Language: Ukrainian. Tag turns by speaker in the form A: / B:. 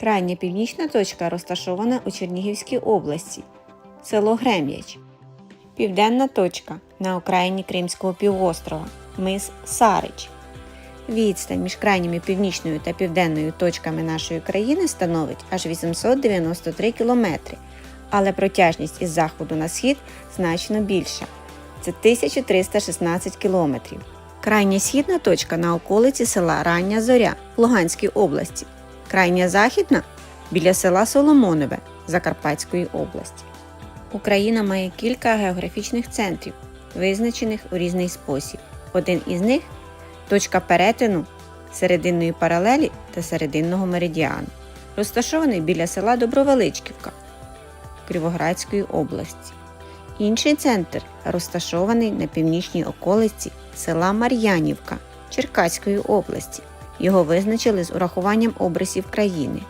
A: Крайня північна точка розташована у Чернігівській області, село Грем'яч. Південна точка на окраїні Кримського півострова, мис Сарич. Відстань між крайніми північною та південною точками нашої країни становить аж 893 кілометри, але протяжність із заходу на схід значно більша це 1316 кілометрів. Крайня східна точка на околиці села Рання Зоря в Луганській області. Крайня західна біля села Соломонове Закарпатської області. Україна має кілька географічних центрів, визначених у різний спосіб. Один із них точка перетину серединної паралелі та серединного меридіану, розташований біля села Добровеличківка Кривоградської області. Інший центр розташований на північній околиці села Мар'янівка Черкаської області. Його визначили з урахуванням обрисів країни.